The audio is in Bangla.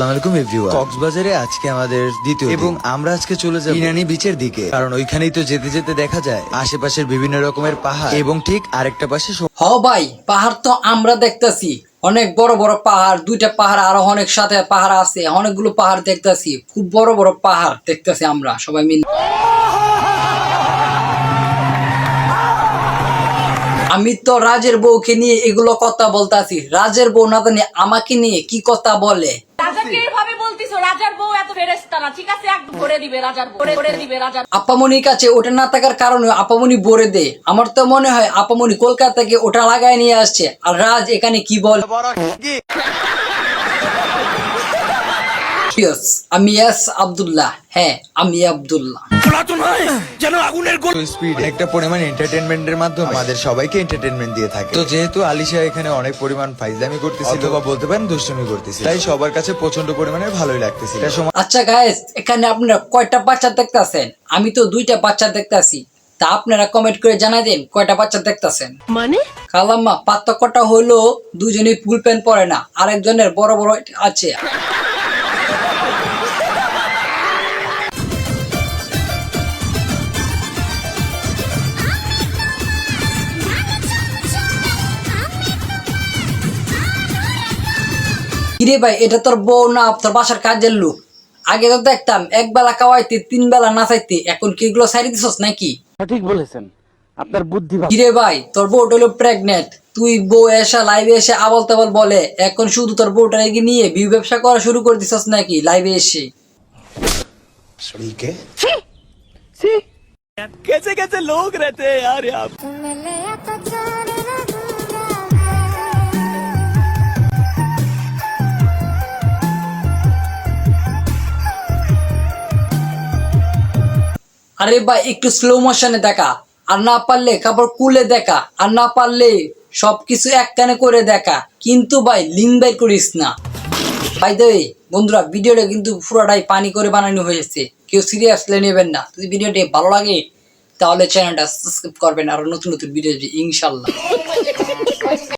আসসালামাইকুম এভরিওয়ান কক্সবাজারে আজকে আমাদের দ্বিতীয় এবং আমরা আজকে চলে যাব ইনানি বিচের দিকে। কারণ ওইখানেই তো যেতে যেতে দেখা যায়। আশেপাশের বিভিন্ন রকমের পাহাড়। এবং ঠিক আরেকটা পাশে হ ভাই পাহাড় তো আমরা দেখতাছি। অনেক বড় বড় পাহাড় দুইটা পাহাড় আরও অনেক সাথে পাহাড় আছে। অনেকগুলো পাহাড় দেখতাছি। খুব বড় বড় পাহাড় দেখতেছি আমরা সবাই মিলে। আমি তো রাজের বউকে নিয়ে এগুলো কথা বলতাছি। রাজের বউ না জানি আমাকে নিয়ে কি কথা বলে। আপামনির কাছে ওটা না থাকার কারণে আপামনি বলে দে। আমার তো মনে হয় আপামনি কলকাতা থেকে ওটা লাগায় নিয়ে আসছে। আর রাজ এখানে কি বল? আমি এস আব্দুল্লাহ। হ্যাঁ আমি আব্দুল্লাহ। স্পিড একটা পরিমাণ এন্টারটেনমেন্টের মাধ্যমে আমাদের সবাইকে এন্টারটেনমেন্ট দিয়ে থাকে। তো যেহেতু আলিশা এখানে অনেক পরিমাণ ফাইজলামি করতেছিল বা বলতে পারেন দুষ্টুমি করতেছিল। তাই সবার কাছে প্রচণ্ড পরিমাণে ভালোই লাগতেছিল। আচ্ছা গাইস এখানে আপনারা কয়টা বাচ্চা দেখতাছেন আমি তো দুইটা বাচ্চা দেখতাছি তা আপনারা কমেন্ট করে জানাই দেন কয়টা বাচ্চা দেখতাছেন মানে? কালাম্মা পার্থক্যটা হলো দুজনেই ফুল প্যান্ট পরে না আরেকজনের বড় বড় আছে। কিরে ভাই এটা তোর বউ না তোর বাসার কাজের লোক আগে তো দেখতাম এক বেলা খাওয়াইতে তিন বেলা নাচাইতে এখন কি এগুলো সাইড দিছস নাকি সঠিক বলেছেন আপনার বুদ্ধি ভালো। কিরে ভাই তোর বউটা হলো প্রেগনেন্ট তুই বউ এসে লাইভে এসে আবল তাবল বলে এখন শুধু তোর বউটা নিয়ে বিউ ব্যবসা করা শুরু করে দিছস নাকি লাইভে এসে मिले तो चार ना আরে ভাই, একটু স্লো মোশনে দেখা। আর না পারলে কাপড় কুলে দেখা। আর না পারলে সবকিছু এক কানে করে দেখা। কিন্তু ভাই লিন বাই করিস না। ভাই দে বন্ধুরা, ভিডিওটা কিন্তু পুরোটাই পানি করে বানানো হয়েছে। কেউ সিরিয়াসলি নেবেন না। যদি ভিডিওটি ভালো লাগে, তাহলে চ্যানেলটা সাবস্ক্রাইব করবেন। আর নতুন নতুন ভিডিও ইনশাল্লাহ।